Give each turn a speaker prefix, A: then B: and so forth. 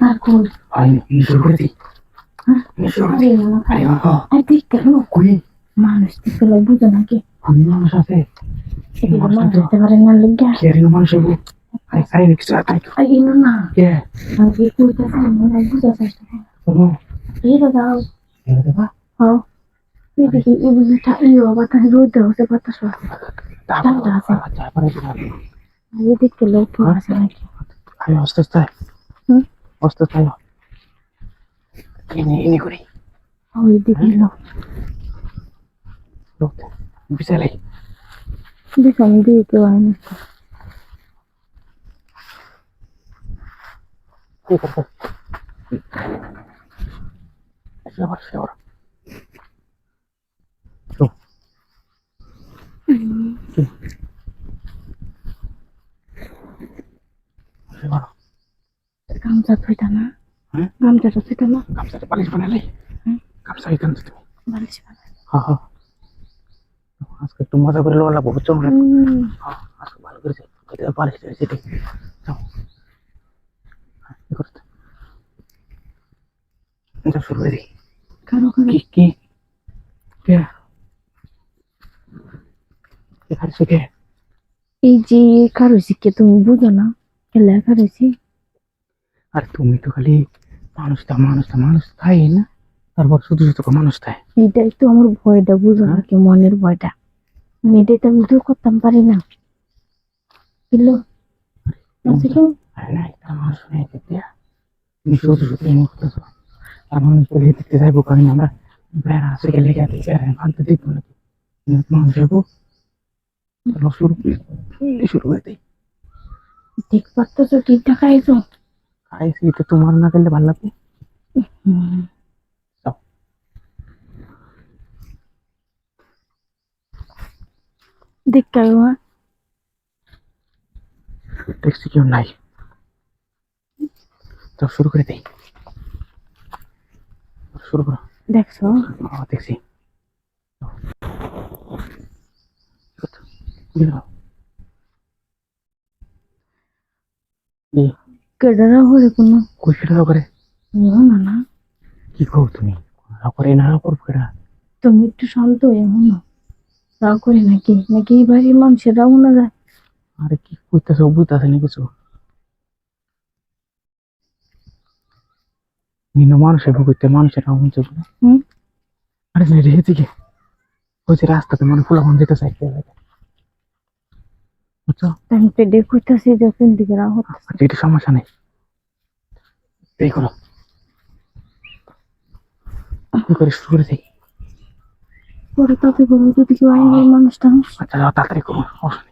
A: আর কোন
B: হয় আমি শুরু করে দিই আমি শুরু করে দিই
A: আরে না
B: বাবা
A: আর দেখ কেন
B: কই
A: মানুষ দেখতে লোক বুঝো নাকি
B: আমি মানুষ আছে মানুষ তো
A: হতে পারে না লেগে
B: কে রে মানুষ হব আরে আরে কিছু আছে
A: আর ইনো না
B: কে
A: আমি কি কইতাছি মনে বুঝা চেষ্টা কর
B: শোনো
A: এই দাও
B: এনে দেবা
A: হ্যাঁ এদিকে এদিকে ইয়ে বাতাস রোদ হচ্ছে বাতাস ঠান্ডা আছে।
B: আচ্ছা পারে দিলাম
A: এদিকে লোক তো আছে নাকি
B: আয় আস্তে আস্তে
A: হুম
B: আস্তে আস্তে আয় এনে এনে করি
A: ওই দিকে লোক
B: লোক বিশালে
A: দেখো আমি দিয়ে কেউ আনি
B: কি করতে সেবার সেবার তো কি
A: গামছা থইতা না
B: হ্যাঁ?
A: গামছাটা থইতা না
B: গামছাটা বালিশ বানালে।
A: হুম
B: গামছা তো তুমি
A: বালিশ বানাই
B: হ্যাঁ হ্যাঁ আজকে একটু মজা করে লোলা বহুত হ্যাঁ আজকে ভালো করেছে এটা বালিশ ঠিক যাও। হ্যাঁ, কি করতে শুরু করে দিই। কারও কারও।
A: এই যে কারও শিখে তুমি বুঝো না। খেলা কারোছি
B: আর তুমি তো খালি মানুষটা মানুষটা মানুষ তাই না? তারপর শুধু শুধু মানুষ তাই।
A: এইটাই তো আমার ভয়টা বুঝো না কি মনের ভয়টা। এটাই তো আমি দূর করতাম পারি না।
B: না একটা মানুষ নেই দিয়া তুমি শুধু শুধু এমন করতেছো আর মানুষ বলে দেখতে যাইবো কারণ আমরা বেড়া আছে গেলে গেলে ভাবতে দেখব নাকি মানুষ যাব শুরু শুরু করে দিই
A: ঠিক পারতেছো ঠিকঠাক আইছো
B: তো তোমার না গেলে ভালো লাগবে।
A: দেখ
B: দেখছি কেউ নাই। তো শুরু করে দিই। শুরু করো।
A: দেখছ? কেডারা হরে কোনো
B: কুশিটা করে
A: না না
B: কি কও তুমি? না করে না করব কেডা
A: তুমি একটু শান্ত হয়ে রাগ করি নাকি? নাকি এই বাড়ির মানুষের রাগ না যায়
B: আরে কি করতেছে বুঝতেছে না কিছু? মানুষের ভুগতে মানুষের না? আরে না দিকে ওই যে রাস্তাতে মানে ফুলা মন যেতে চাইতে বুঝছ
A: আমি পেটে খুঁজতেছি যে কোন দিকে হচ্ছে
B: আচ্ছা এটা সমস্যা নেই। এই করো। কি করে শুরু করে দিই?
A: পরে তাতে করব যদি কেউ আইনের মানুষটা
B: আচ্ছা তাড়াতাড়ি করুন অসুবিধা